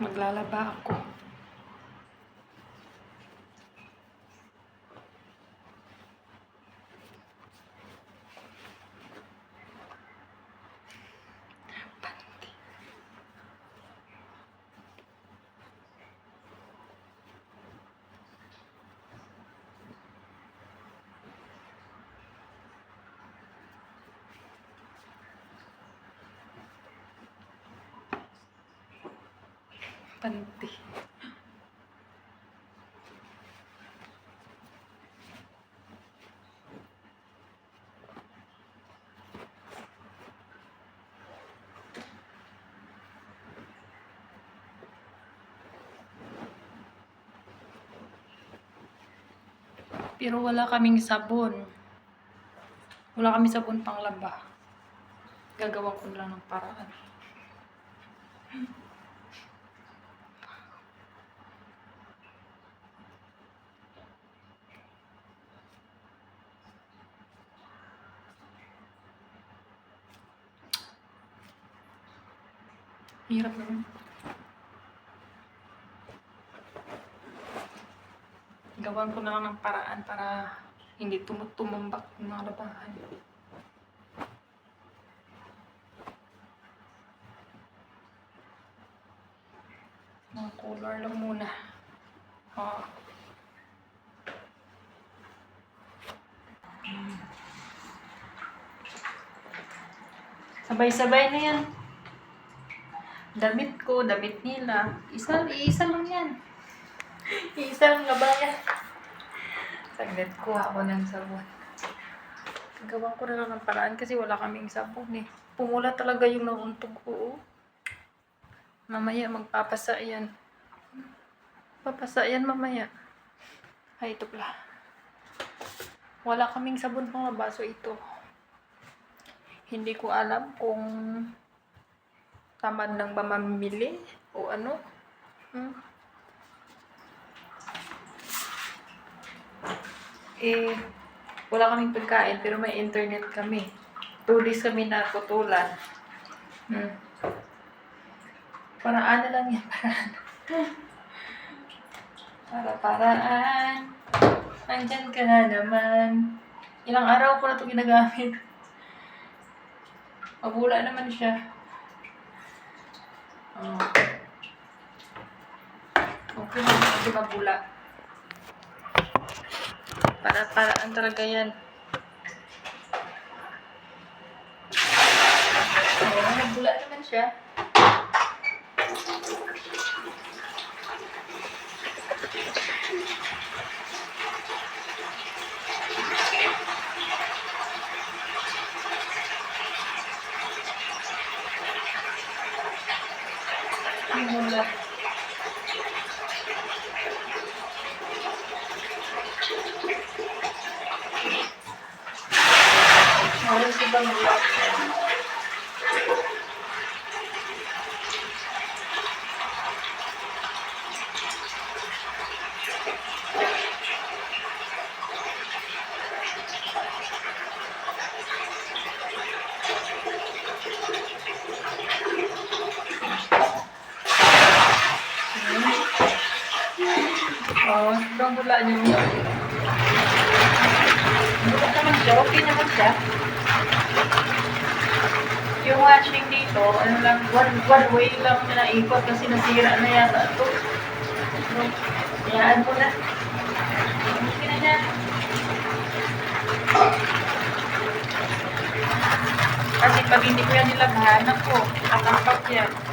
Maglalaba ako. Panty. Pero wala kaming sabon. Wala kami sabon pang laba. Gagawa ko lang ng paraan. Hirap naman. Gawan ko na lang ng paraan para hindi tum- tumambak yung mga labahan. Mga color lang muna. Oh. Sabay-sabay na yan. Damit ko, damit nila. Isa, isa lang yan. Isa lang labayan. Saglit, kuha ako ng sabon. Gawa ko na lang ng paraan kasi wala kaming sabon eh. Pumula talaga yung nauntog ko. oh. Mamaya magpapasa yan. Papasa yan mamaya. Ay, ito pala. Wala kaming sabon pang baso ito. Hindi ko alam kung tamad lang ba mamili o ano. Hmm. Eh, wala kaming pagkain pero may internet kami. Two days kami naputulan. Hmm. Paraan na lang yan, paraan. Para paraan. Andyan ka na naman. Ilang araw ko na ito ginagamit. Mabula naman siya. Oh. Okay lang kasi mabula. Para paraan talaga yan. Oh, mabula naman siya. Mabula. Meron harus kita. Oh, belum pula ni. Mula naman siya, okay naman siya. Yung washing dito, ano lang, one, one way lang na naikot kasi nasira na yata ito. So, Hayaan ko na. Okay na yan. Kasi pag hindi ko yan nilaghan, ako, tatampak yan.